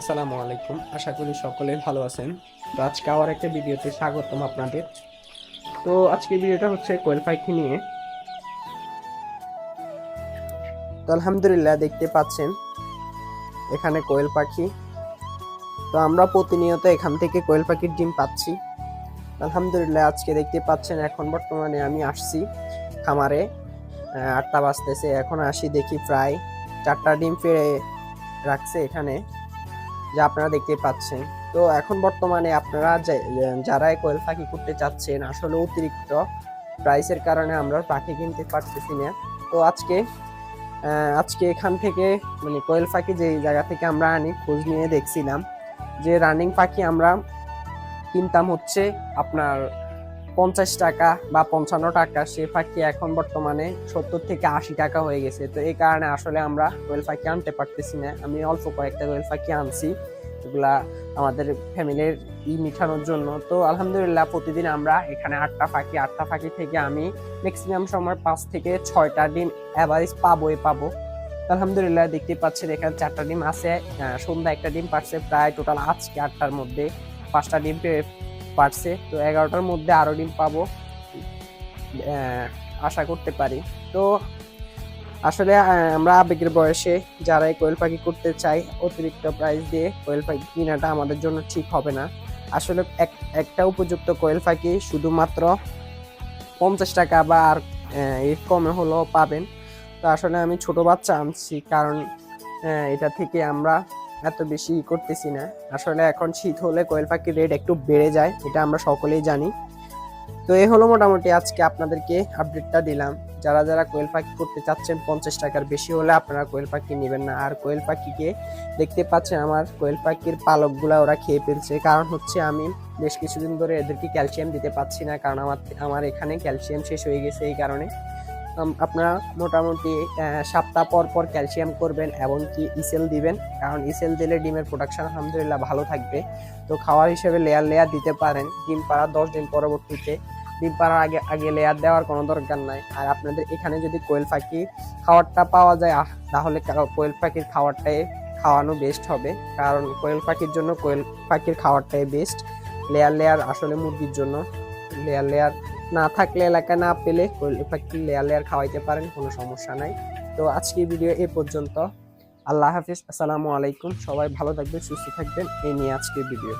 আসসালামু আলাইকুম। আশা করি সকলে ভালো আছেন। তো আজকে আবার একটা ভিডিওতে স্বাগতম আপনাদের। তো আজকে ভিডিওটা হচ্ছে কোয়েল পাখি নিয়ে। তো আলহামদুলিল্লাহ দেখতে পাচ্ছেন, এখানে কোয়েল পাখি। তো আমরা প্রতিনিয়ত এখান থেকে কোয়েল পাখির ডিম পাচ্ছি। আলহামদুলিল্লাহ আজকে দেখতে পাচ্ছেন, এখন বর্তমানে আমি আসছি খামারে। আটটা বাজতেছে, এখন আসি দেখি প্রায় চারটা ডিম ফিরে রাখছে এখানে। যা আপনারা দেখতে পাচ্ছেন। তো এখন বর্তমানে আপনারা যারা কোয়েল পাখি করতে চাচ্ছেন, আসলে অতিরিক্ত প্রাইসের কারণে আমরা পাখি কিনতে পারতেছি না। তো আজকে আজকে এখান থেকে মানে কোয়েল পাখি যে জায়গা থেকে আমরা আনি, খোঁজ নিয়ে দেখছিলাম যে রানিং পাখি আমরা কিনতাম হচ্ছে আপনার পঞ্চাশ টাকা বা পঞ্চান্ন টাকা, সে পাখি এখন বর্তমানে সত্তর থেকে আশি টাকা হয়ে গেছে। তো এই কারণে আসলে আমরা কোয়েল পাখি আনতে পারতেছি না। আমি অল্প কয়েকটা কোয়েল পাখি আনছি এগুলা আমাদের ফ্যামিলির ই মিঠানোর জন্য। তো আলহামদুলিল্লাহ প্রতিদিন আমরা এখানে আটটা ফাঁকি, আটটা পাখি থেকে আমি ম্যাক্সিমাম সময় পাঁচ থেকে ছয়টা ডিম অ্যাভারেজ পাবোই পাবো। আলহামদুলিল্লাহ দেখতে পাচ্ছেন এখানে চারটা ডিম আছে। সন্ধ্যা একটা ডিম পাচ্ছে প্রায় টোটাল আজকে আটটার মধ্যে পাঁচটা ডিম পারছে, তো এগারোটার মধ্যে আরও ডিম পাবো আশা করতে পারি। তো আসলে আমরা আবেগের বয়সে যারা এই কোয়েল পাখি করতে চাই, অতিরিক্ত প্রাইস দিয়ে কোয়েল পাখি কেনাটা আমাদের জন্য ঠিক হবে না। আসলে এক, একটা উপযুক্ত কোয়েল পাখি শুধুমাত্র পঞ্চাশ টাকা বা আর এর কমে হলেও পাবেন। তো আসলে আমি ছোট বাচ্চা আনছি, কারণ এটা থেকে আমরা এত বেশি ই করতেছি না। আসলে এখন শীত হলে কোয়েল পাখির রেট একটু বেড়ে যায়, এটা আমরা সকলেই জানি। তো এই হলো মোটামুটি আজকে আপনাদেরকে আপডেটটা দিলাম। যারা যারা কোয়েল পাখি করতে চাচ্ছেন পঞ্চাশ টাকার বেশি হলে আপনারা কোয়েল পাখি নেবেন না। আর কোয়েল পাখিকে দেখতে পাচ্ছেন আমার কোয়েল পাখির পালকগুলা ওরা খেয়ে ফেলছে। কারণ হচ্ছে আমি বেশ কিছুদিন ধরে এদেরকে ক্যালসিয়াম দিতে পারছি না, কারণ আমার আমার এখানে ক্যালসিয়াম শেষ হয়ে গেছে এই কারণে। আপনারা মোটামুটি সপ্তাহ পর পর ক্যালসিয়াম করবেন এমনকি ইসেল দিবেন। কারণ ইসেল দিলে ডিমের প্রোডাকশন আলহামদুলিল্লাহ ভালো থাকবে। তো খাওয়ার হিসেবে লেয়ার লেয়ার দিতে পারেন। ডিম পাড়ার দশ দিন পরবর্তীতে। ডিম পাড়ার আগে আগে লেয়ার দেওয়ার কোনো দরকার নাই। আর আপনাদের এখানে যদি কোয়েল পাখি খাওয়ারটা পাওয়া যায় তাহলে কা- কোয়েল পাখির খাবারটাই খাওয়ানো বেস্ট হবে। কারণ কোয়েল পাখির জন্য কোয়েল পাখির খাবারটাই বেস্ট লেয়ার লেয়ার আসলে মুরগির জন্য লেয়ার লেয়ার না থাকলে এলাকায় না পেলে কোয়েল পাখি লেয়ার লেয়ার খাওয়াইতে পারেন, কোনো সমস্যা নাই। তো আজকে ভিডিও এ পর্যন্ত। আল্লাহ হাফিজ, আসসালামু আলাইকুম। সবাই ভালো থাকবেন, সুস্থ থাকবেন। এই নিয়ে আজকে ভিডিও।